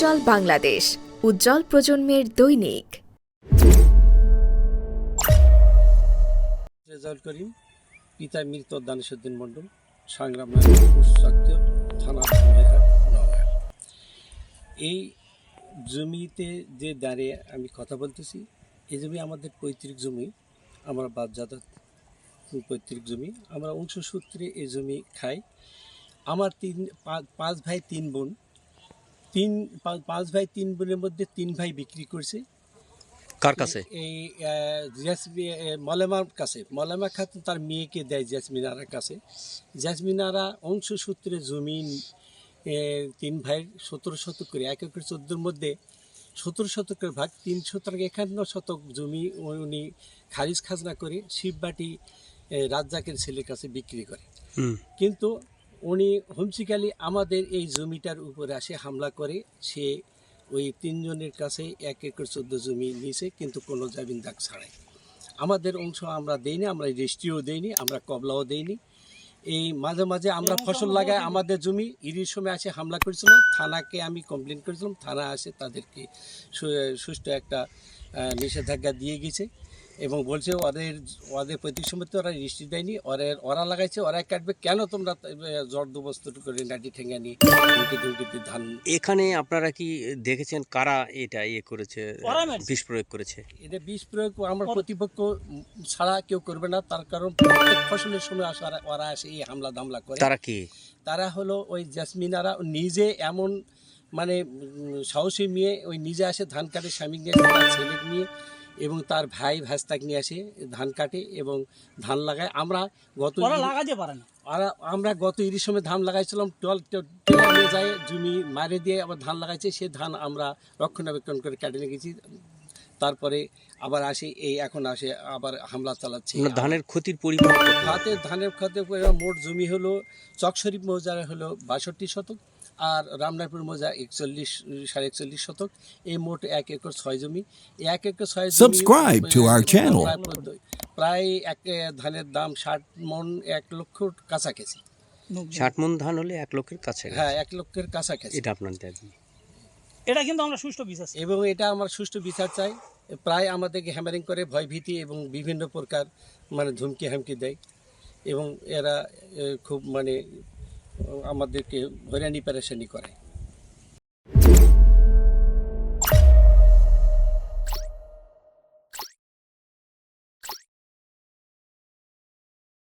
উজ্জ্বল বাংলাদেশ, উজ্জ্বল প্রজন্মের দৈনিক। রেজাউল করিম, পিতা মৃত দানিসুদ্দিন মণ্ডল, সংগ্রাম থানা এই জমিতে যে দাঁড়িয়ে আমি কথা বলতেছি, এই জমি আমাদের পৈতৃক জমি, আমরা বাদজাদা পৈতৃক জমি, আমরা অংশসূত্রে এই জমি খাই। আমার তিন পাঁচ ভাই, তিন বোন তিন পাঁচ ভাই তিন বোনের মধ্যে তিন ভাই বিক্রি করছে। কার কাছে? এই মলেমার কাছে। মলেমা খাতুন তার মেয়েকে দেয় জাসমিনারার কাছে। জাসমিনারা অংশসূত্রে জমিন এ, তিন ভাই সতেরো শতক করে এক একর চোদ্দোর মধ্যে সতেরো শতকের ভাগ তিন শতক একান্ন শতক জমি উনি খারিজ খাজনা করে শিববাটি রাজ্জাকের ছেলের কাছে বিক্রি করে। কিন্তু উনি হুমসিকালি আমাদের এই জমিটার উপরে আসে হামলা করে। সে ওই তিনজনের কাছে এক একর চোদ্দ জমি নিয়েছে কিন্তু কোনো জামিন দাগ ছাড়াই। আমাদের অংশ আমরা দেইনি আমরা রেজিস্ট্রিও দেইনি আমরা কবলাও দেইনি। এই মাঝে মাঝে আমরা ফসল লাগাই আমাদের জমি ইরির সময় আসে হামলা করেছিল থানাকে আমি কমপ্লেন করেছিলাম থানা আসে তাদেরকে সুষ্ঠু একটা নিষেধাজ্ঞা দিয়ে গেছে। এবং বলছে ওদের ওদের প্রতীক সম্পত্তি ওরা রেজিস্ট্রি দেয়নি ওদের ওরা লাগাইছে ওরা কাটবে কেন তোমরা জড় দুবস্ত করে নাটি ঠেঙ্গা নিয়ে ধুমকিতে ধান? এখানে আপনারা কি দেখেছেন কারা এটা ইয়ে করেছে বিষ প্রয়োগ করেছে? এটা বিষ প্রয়োগ আমার প্রতিপক্ষ ছাড়া কেউ করবে না তার কারণ প্রত্যেক ফসলের সময় আসে ওরা- ওরা আসে এই হামলা দামলা করে। তারা কি? তারা হলো ওই জাসমিনারা নিজে এমন মানে সাহসী মেয়ে ওই নিজে আসে ধান কাটে স্বামী নিয়ে ছেলে নিয়ে এবং তার ভাই ভাস্তাক নিয়ে আসে ধান কাটে এবং ধান লাগায়। আমরা গত লাগাতে পারে না। আর আমরা গত ইরির সময় ধান লাগাইছিলাম টল টল- নিয়ে যায় জমি মারে দিয়ে আবার ধান লাগাইছে সে ধান আমরা রক্ষণাবেক্ষণ করে কেটে নিয়ে গেছি। তারপরে আবার আসে এই এখন আসে আবার হামলা চালাচ্ছে। ধানের ক্ষতির পরিমাণ? খাতে ধানের খাতে মোট জমি হলো চকশরীফ মৌজার হলো বাষট্টি শতক। আর রামনাথপুর মৌজা একচল্লিশ সাড়ে একচল্লিশ শতক। এই মোট এক একর ছয় জমি। এক একর ছয় জমি Subscribe to our channel. প্রায় এক ধানের দাম ষাট মন এক লক্ষ কাছাকাছি। ষাট মন ধান হলে এক লক্ষের কাছে হ্যাঁ এক লক্ষের কাছাকাছি। এটা আপনার দাবি এটা কিন্তু আমরা সুষ্ঠু বিশ্বাস এবং এটা আমার সুষ্ঠু বিচার চাই। প্রায় আমাদেরকে হ্যামারিং করে ভয়ভীতি এবং বিভিন্ন প্রকার মানে ধুমকি হামকি দেয়। এবং এরা খুব মানে আমাদেরকে হয়রানি পেরেশানি করে।